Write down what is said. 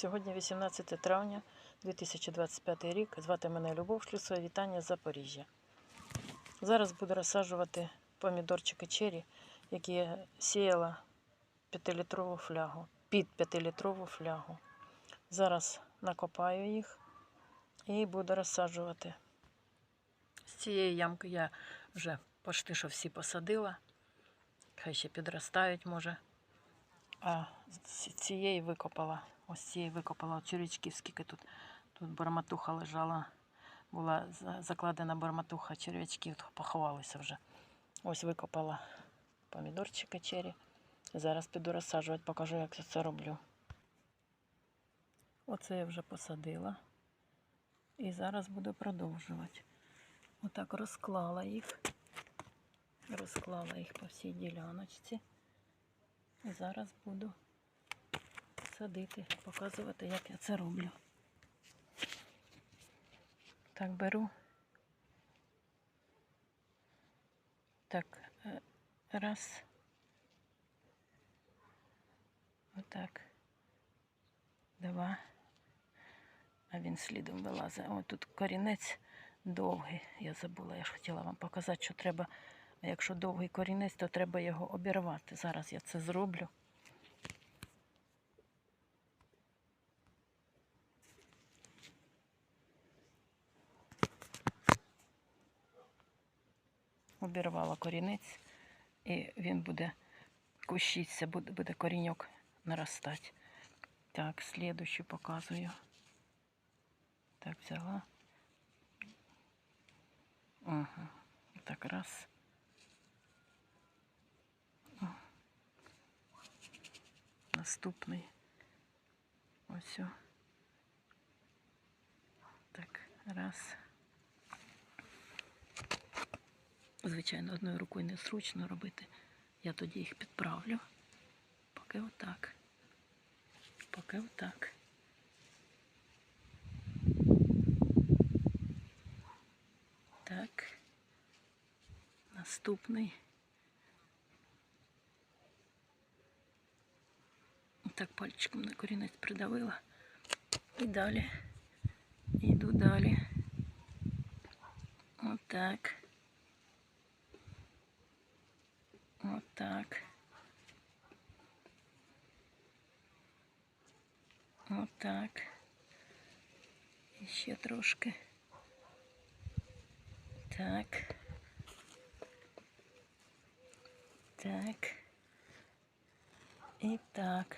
Сьогодні 18 травня 2025 рік. Звати мене Любов Шлюсова. Вітання з Запоріжжя. Зараз буду розсаджувати помідорчики чері, які я сіяла 5-літрову флягу, під 5-літрову флягу. Зараз накопаю їх і буду розсаджувати. З цієї ямки я вже почти що всі посадила. Хай ще підростають, може. А з цієї викопала. Ось цієї викопала червячків, скільки тут. Тут барматуха лежала. Була закладена барматуха, червячків поховалися вже. Ось викопала помідорчики чері. Зараз піду розсаджувати, покажу, як я це роблю. Оце я вже посадила. І зараз буду продовжувати. Отак розклала їх. Розклала їх по всій діляночці. І зараз буду садити, показувати, як я це роблю. Так, беру. Так, е, раз. Отак. Два. А він слідом вилазить. О, тут корінець довгий. Я забула, я ж хотіла вам показати, що треба. Якщо довгий корінець, то треба його обірвати. Зараз я це зроблю. Обірвала корінець, і він буде кущитися, буде, буде коріньок наростати. Так, слідущу показую. Так, взяла. Ага. Так, раз. Наступний. Ось. Так, раз. Звичайно, одною рукою незручно робити. Я тоді їх підправлю. Поки отак. Поки отак. Так. Наступний. Так пальчиком на корінець придавила. І далі. Іду далі. Отак. Отак. Отак. І ще трошки. Так. Так. І так.